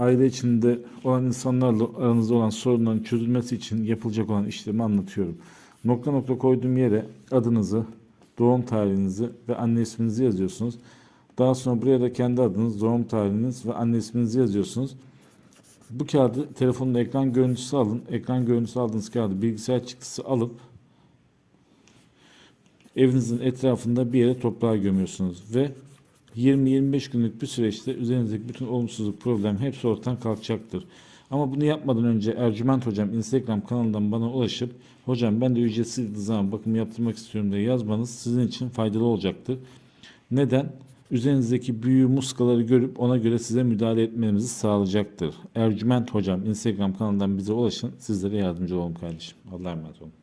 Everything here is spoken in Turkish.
aile içinde olan insanlarla aranızda olan sorunların çözülmesi için yapılacak olan işlemi anlatıyorum. Nokta nokta koyduğum yere adınızı, doğum tarihinizi ve anne isminizi yazıyorsunuz. Daha sonra buraya da kendi adınız, doğum tarihiniz ve anne isminizi yazıyorsunuz. Bu kağıdı telefonun ekran görüntüsü alın. Ekran görüntüsü aldığınız kağıdı bilgisayar çıktısı alıp evinizin etrafında bir yere toprağa gömüyorsunuz ve 20-25 günlük bir süreçte üzerinizdeki bütün olumsuzluk, problem hepsi ortadan kalkacaktır. Ama bunu yapmadan önce Ercüment Hocam Instagram kanalından bana ulaşıp hocam ben de ücretsiz zaman bakım yaptırmak istiyorum diye yazmanız sizin için faydalı olacaktır. Neden? Üzerinizdeki büyü muskaları görüp ona göre size müdahale etmemizi sağlayacaktır. Ercüment Hocam Instagram kanalından bize ulaşın. Sizlere yardımcı olun kardeşim. Allah'a emanet olun.